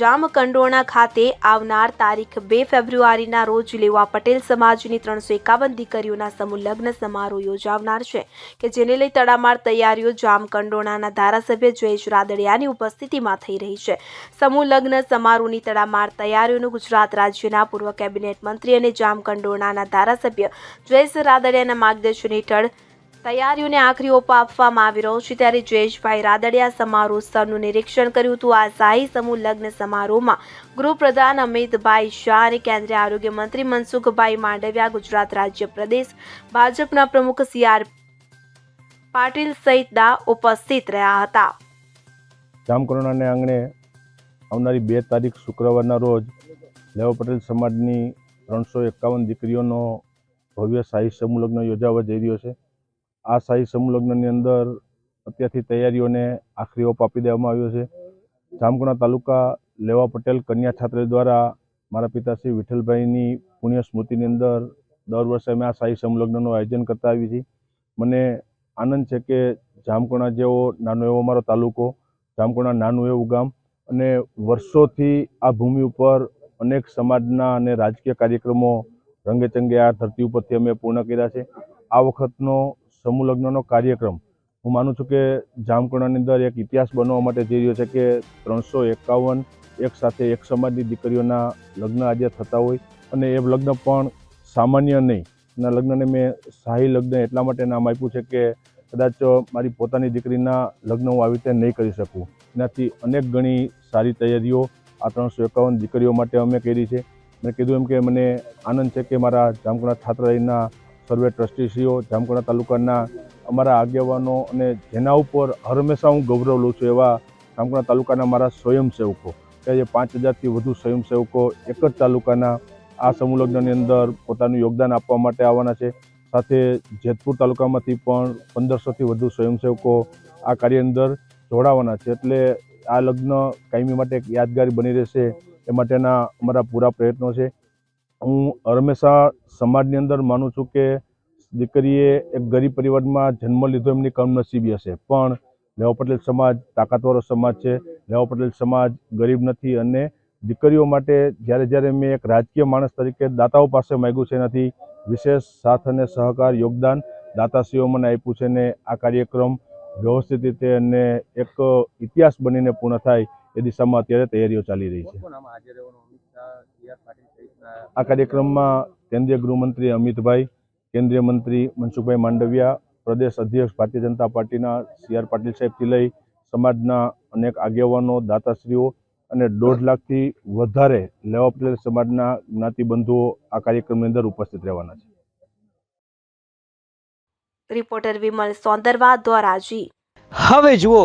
જામકંડોરણા ખાતે આવનાર તારીખ બે ફેબ્રુઆરીના રોજ લેવા પટેલ સમાજની ત્રણસો એકાવન દીકરીઓના સમૂહ લગ્ન સમારોહ યોજાવનાર છે, કે જેને લઈ તડામાર તૈયારીઓ જામકંડોણાના ધારાસભ્ય જયેશ રાદડિયાની ઉપસ્થિતિમાં થઈ રહી છે. સમૂહ લગ્ન સમારોહની તડામાર તૈયારીઓનું ગુજરાત રાજ્યના પૂર્વ કેબિનેટ મંત્રી અને જામકંડોણાના ધારાસભ્ય જયેશ રાદડિયાના માર્ગદર્શન હેઠળ તૈયારીઓને આખરી ઓપ આપવામાં આવી રહ્યો છે ત્યારે જયેશભાઈ રાદડિયા સમારોહ સ્થળનું નિરીક્ષણ કર્યું હતું. આ શાહી સમૂહ લગ્ન સમારોહમાં ગૃહપ્રધાન અમિતભાઈ શાહ અને કેન્દ્રીય આરોગ્ય મંત્રી મનસુખભાઈ માંડવિયા, ગુજરાત રાજ્ય પ્રદેશ ભાજપના પ્રમુખ સી આર પાટીલ સહિતના ઉપસ્થિત રહ્યા હતા. જામકરોણાને આંગણે આવનારી બે તારીખ શુક્રવારના રોજ લેવા પટેલ સમાજની ત્રણસો એકાવન દીકરીઓનો ભવ્ય શાહી સમૂહ લગ્ન યોજાવા જઈ રહ્યો છે. આ શાહી સમૂહ લગ્નની અંદર અત્યારથી તૈયારીઓને આખરી ઓપ આપી દેવામાં આવ્યો છે. જામકુણા તાલુકા લેવા પટેલ કન્યા છાત્ર દ્વારા મારા પિતાશ્રી વિઠ્ઠલભાઈની પુણ્ય સ્મૃતિની અંદર દર વર્ષે અમે આ શાહી સમૂહ લગ્નનું આયોજન કરતા આવી છીએ. મને આનંદ છે કે જામકુણા જેવો નાનો એવો મારો તાલુકો જામકુણા નાનું એવું ગામ અને વર્ષોથી આ ભૂમિ ઉપર અનેક સમાજના અને રાજકીય કાર્યક્રમો રંગેચંગે આ ધરતી ઉપરથી અમે પૂર્ણ કર્યા છે. આ વખતનો સમૂહ લગ્નનો કાર્યક્રમ. હું માનું છું કે જામકુંડાની અંદર એક ઇતિહાસ બનવા માટે જઈ રહ્યો છે કે ત્રણસો એકાવન એક સાથે એક સમાજની દીકરીઓના લગ્ન આજે થતા હોય અને એ લગ્ન પણ સામાન્ય નહીં. એના લગ્નને મેં શાહી લગ્ન એટલા માટે નામ આપ્યું છે કે કદાચ મારી પોતાની દીકરીના લગ્ન હું આવી રીતે નહીં કરી શકું. એનાથી અનેક ગણી સારી તૈયારીઓ આ ત્રણસો એકાવન દીકરીઓ માટે અમે કરી છે. મેં કીધું એમ કે મને આનંદ છે કે મારા જામકુંડા છાત્રાલયના સર્વે ટ્રસ્ટીશ્રીઓ જામકુંડા તાલુકાના અમારા આગેવાનો અને જેના ઉપર હંમેશા હું ગૌરવ લઉં છું એવા જામકુંડા તાલુકાના મારા સ્વયંસેવકો. કે જે પાંચ હજારથી વધુ સ્વયંસેવકો એક જ તાલુકાના આ સમુલગ્નની અંદર પોતાનું યોગદાન આપવા માટે આવવાના છે. સાથે જેતપુર તાલુકામાંથી પણ પંદરસોથી વધુ સ્વયંસેવકો આ કાર્ય અંદર જોડાવાના છે. એટલે આ લગ્ન કાયમી માટે એક યાદગારી બની રહેશે એ માટેના અમારા પૂરા પ્રયત્નો છે. હું હંમેશા સમાજની અંદર માનું છું કે દીકરીએ એક ગરીબ પરિવારમાં જન્મ લીધો એમની કમનસીબી હશે. પણ લેવા પટેલ સમાજ તાકાતવાળો સમાજ છે. લેવા પટેલ સમાજ ગરીબ નથી અને દીકરીઓ માટે જ્યારે જ્યારે મેં એક રાજકીય માણસ તરીકે દાતાઓ પાસે માગ્યું છે એનાથી વિશેષ સાથ અને સહકાર, યોગદાન દાતાશ્રીઓ મને આપ્યું છે ને આ કાર્યક્રમ વ્યવસ્થિત રીતે અને એક ઇતિહાસ બનીને પૂર્ણ થાય એ દિશામાં અત્યારે તૈયારીઓ ચાલી રહી છે. કોણ આમાં હાજર રહેવાનું? અમિત શાહ સી આર પાટીલ સહિતના આ કાર્યક્રમમાં કેન્દ્રીય ગૃહમંત્રી અમિતભાઈ કેન્દ્રીય મંત્રી મનસુખભાઈ માંડવિયા પ્રદેશ અધ્યક્ષ ભારતીય જનતા પાર્ટીના સી આર પાટીલ સાહેબથી લઈ સમાજના અનેક આગેવાનો દાતાશ્રીઓ અને દોઢ લાખથી વધારે લેવા પટેલ સમાજના જ્ઞાતિબંધુઓ આ કાર્યક્રમની અંદર ઉપસ્થિત રહેવાના છે. રિપોર્ટર વિમલ સોંદરવા ધોરાજી હવે જુઓ